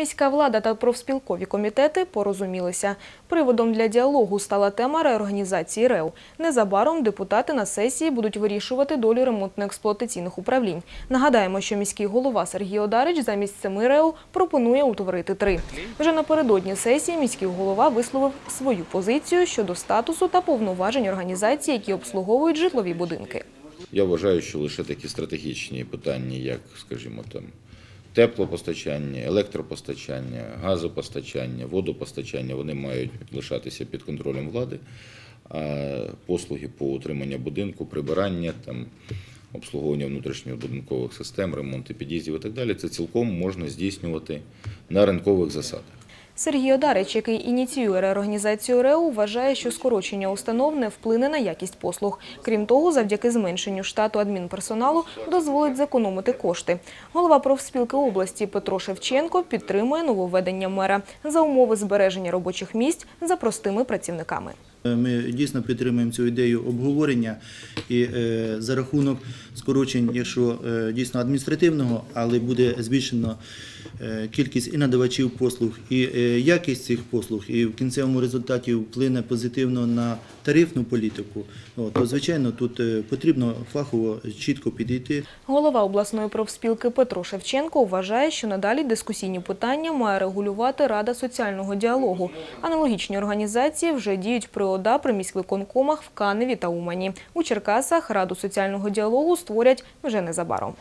Міська влада та профспілкові комітети порозумілися. Приводом для діалогу стала тема реорганізації РЕУ. Незабаром депутати на сесії будуть вирішувати долю ремонтно-експлуатаційних управлінь. Нагадаємо, що міський голова Сергій Одарич замість семи РЕУ пропонує утворити три. Вже напередодні сесії міський голова висловив свою позицію щодо статусу та повноважень організацій, які обслуговують житлові будинки. Я вважаю, що лише такі стратегічні питання, як, скажімо, там теплопостачання, електропостачання, газопостачання, водопостачання, вони мають лишатися під контролем влади. А послуги по утриманню будинку, прибирання, там, обслуговування внутрішньобудинкових систем, ремонти під'їздів і так далі, це цілком можна здійснювати на ринкових засадах. Сергій Одарич, який ініціює реорганізацію РЕУ, вважає, що скорочення установ не вплине на якість послуг. Крім того, завдяки зменшенню штату адмінперсоналу дозволить зекономити кошти. Голова профспілки області Петро Шевченко підтримує нововведення мера за умови збереження робочих місць за простими працівниками. Ми дійсно підтримуємо цю ідею обговорення і е, за рахунок скорочень, якщо е, дійсно адміністративного, але буде збільшено кількість і надавачів послуг, і е, якість цих послуг, і в кінцевому результаті вплине позитивно на тарифну політику, то звичайно тут е, потрібно фахово чітко підійти. Голова обласної профспілки Петро Шевченко вважає, що надалі дискусійні питання має регулювати Рада соціального діалогу. Аналогічні організації вже діють при ОДА при міськвиконкомах в Каневі та Умані. У Черкасах Раду соціального діалогу створять вже незабаром.